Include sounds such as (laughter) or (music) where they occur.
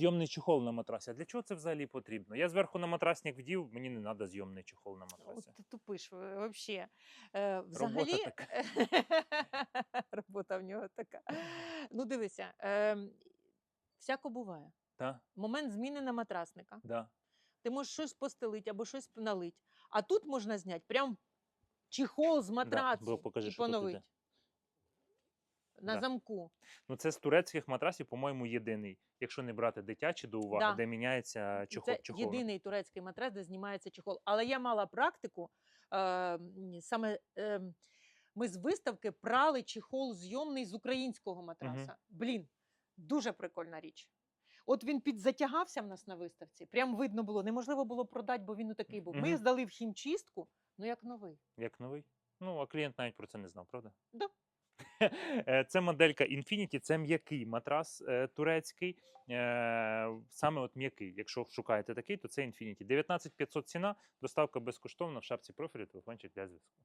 зйомний чехол на матрасі. А для чого це взагалі потрібно? Я зверху на матрасник вдів, мені не треба зйомний чехол на От матрасі. ти тупиш взагалі. Е, взагалі, така. (laughs) робота в нього така. Ну, дивися, е, всяко буває. Да, Момент зміни на матрасника. да. Ти можеш щось постелити або щось налить. А тут можна зняти прям чехол з матрацу покажи, і поновити. На Да. замку. Ну, це з турецьких матрасів, по-моєму, єдиний. Якщо не брати дитячі до уваги, Да. де міняється чохол. Це чохол. єдиний турецький матрас, де знімається чехол. Але я мала практику. Е, саме е, ми з виставки прали чехол зйомний з українського матраса. Блін, дуже прикольна річ. От він підзатягався в нас на виставці. Прям видно було, неможливо було продати, бо він такий був. Ми Мгм. здали в хімчистку, ну як новий. Як новий. Ну, а клієнт навіть про це не знав, правда? Да. (laughs) Е, Це моделька Infinity, це м'який матрас е, турецький. Е, саме от м'який. Якщо шукаєте такий, то це Infinity. 19500 ціна, доставка безкоштовна в шапці профілю, телефончик для зв'язку.